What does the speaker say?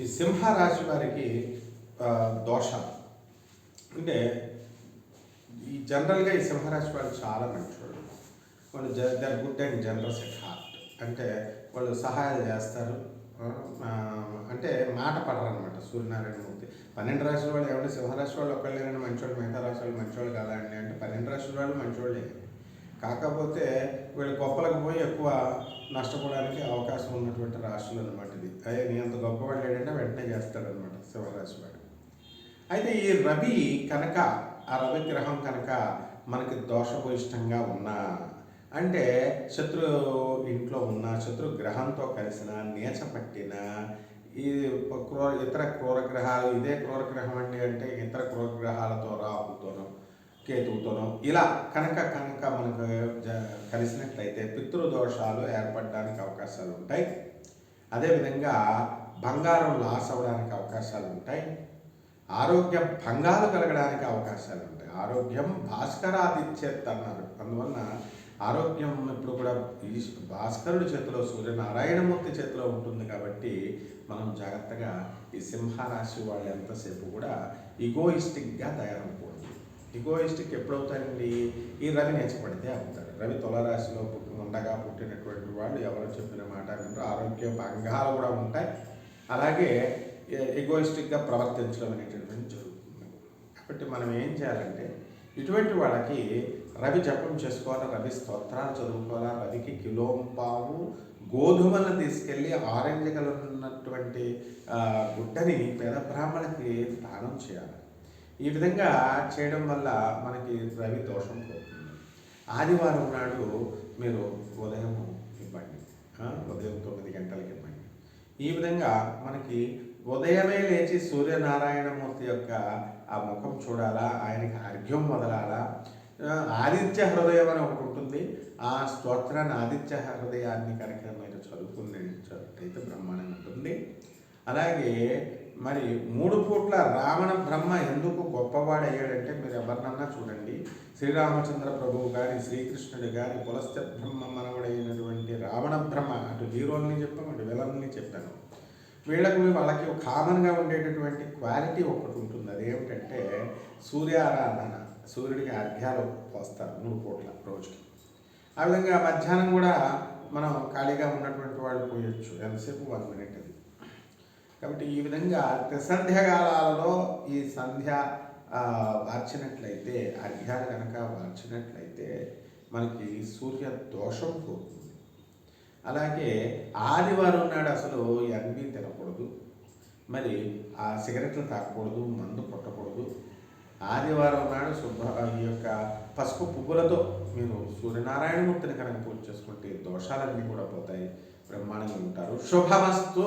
ఈ సింహరాశి వారికి దోష అంటే ఈ జనరల్గా ఈ సింహరాశి వాళ్ళు చాలా మంచివాళ్ళు వాళ్ళు they're good and generous at heart. అంటే వాళ్ళు సహాయాలు చేస్తారు. అంటే మాట పడరు అనమాట సూర్యనారాయణ మూర్తి పన్నెండు రాశుల వాళ్ళు ఏమంటే సింహరాశి వాళ్ళు ఒకళ్ళేనండి మంచోళ్ళు మిగతా రాశి వాళ్ళు మంచోళ్ళు కాదండి అండి అంటే పన్నెండు రాశుల వాళ్ళు మంచోళ్ళే. కాకపోతే వీళ్ళు గొప్పలకు పోయి ఎక్కువ నష్టపోవడానికి అవకాశం ఉన్నటువంటి రాశులు అనమాట ఇది. అయ్యే నీ అంత గొప్పవాడు వెంటనే చేస్తాడనమాట శివరాశి వాడు. అయితే ఈ రవి కనుక ఆ రవి గ్రహం కనుక మనకి దోషభూయిష్టంగా ఉన్నా అంటే శత్రు ఇంట్లో ఉన్న శత్రు గ్రహంతో కలిసిన నీచ పట్టిన ఈ క్రూర ఇతర క్రూర గ్రహాలు ఇదే క్రూర గ్రహం అండి అంటే ఇతర క్రూర గ్రహాలతో రాహుతోనో కేతువుతోనో ఇలా కనుక కనుక మనకు జ- కలిసినట్లయితే పితృదోషాలు ఏర్పడడానికి అవకాశాలు ఉంటాయి అదేవిధంగా బంగారం లాస్ అవ్వడానికి అవకాశాలు ఉంటాయి ఆరోగ్య భంగాలు కలగడానికి అవకాశాలు ఉంటాయి ఆరోగ్యం భాస్కరాదిత్యత్ అన్నారు. అందువలన ఆరోగ్యం ఇప్పుడు కూడా ఈశ్ భాస్కరుడి చేతిలో సూర్యనారాయణమూర్తి చేతిలో ఉంటుంది కాబట్టి మనం జాగ్రత్తగా ఈ సింహరాశి వాళ్ళు ఎంతసేపు కూడా ఇగోయిస్టిక్గా తయారవకూడదు ఇగోయిస్టిక్ ఎప్పుడవుతాయండి? ఈ రవి నేర్చబడితే అవుతారు రవి తులరాశిలో పుట్టి ఉండగా పుట్టినటువంటి వాళ్ళు ఎవరు చెప్పిన మాట వినరు. ఆరోగ్య భంగాలు కూడా ఉంటాయి. అలాగే ఎగోయిస్టిక్గా ప్రవర్తించడం అనేటటువంటి జరుగుతుంది. కాబట్టి మనం ఏం చేయాలంటే ఇటువంటి వాళ్ళకి రవి జపం చేసుకోవాలా? రవి స్తోత్రాలు చదువుకోవాలా? రవికి కిలోంపావు గోధుమలను తీసుకెళ్ళి ఆరెంజ్ కలర్ ఉన్నటువంటి గుడ్డని పేద బ్రాహ్మణకి దానం చేయాలి. ఈ విధంగా చేయడం వల్ల మనకి రవి దోషం పోతుంది. ఆదివారం నాడు మీరు ఉదయం ఇవ్వండి. ఉదయం తొమ్మిది గంటలకి ఇవ్వండి. ఈ విధంగా మనకి ఉదయమే లేచి సూర్యనారాయణమూర్తి యొక్క ఆ ముఖం చూడాలా ఆయనకి అర్ఘ్యం వదలాలా? ఆదిత్య హృదయం అని ఒకటి ఉంటుంది. ఆ స్తోత్రాన్ని ఆదిత్య హృదయాన్ని కనుక మీరు చదువుకునేటట్టయితే బ్రహ్మాండంగా ఉంటుంది. అలాగే మరి మూడు పూట్ల రావణ బ్రహ్మ ఎందుకు గొప్పవాడయ్యాడంటే మీరు ఎవరినన్నా చూడండి. శ్రీరామచంద్ర ప్రభువు కానీ శ్రీకృష్ణుడి కానీ పులస్త్య బ్రహ్మ మనవడైనటువంటి రావణ బ్రహ్మ అటు హీరోల్ని చెప్పాము అటు విలన్ని చెప్పాను. వీళ్ళకు వాళ్ళకి కామన్గా ఉండేటటువంటి క్వాలిటీ ఒకటి ఉంటుంది. అదేమిటంటే సూర్యారాధన సూర్యుడికి అర్ఘ్యాలు పోస్తారు మూడు పూట్ల రోజుకి. ఆ విధంగా మధ్యాహ్నం కూడా మనం ఖాళీగా ఉన్నటువంటి వాళ్ళు పోయొచ్చు. ఎంతసేపు? వన్ మినిట్ అది. కాబట్టి ఈ విధంగా త్రిసంధ్యకాలాలలో ఈ సంధ్య వార్చినట్లయితే అర్ఘ్యాలు కనుక వార్చినట్లయితే మనకి సూర్య దోషం పోతుంది. అలాగే ఆదివారం నాడు అసలు ఎన్వి తినకూడదు. మరి ఆ సిగరెట్లు తాకూడదు మందు కొట్టకూడదు. ఆదివారం నాడు శుభ్ర ఈ యొక్క పసుపు పువ్వులతో మీరు సూర్యనారాయణమూర్తిని కనుక పూజ చేసుకుంటే దోషాలన్నీ కూడా పోతాయి. బ్రహ్మాండంగా ఉంటారు. శుభమస్తు.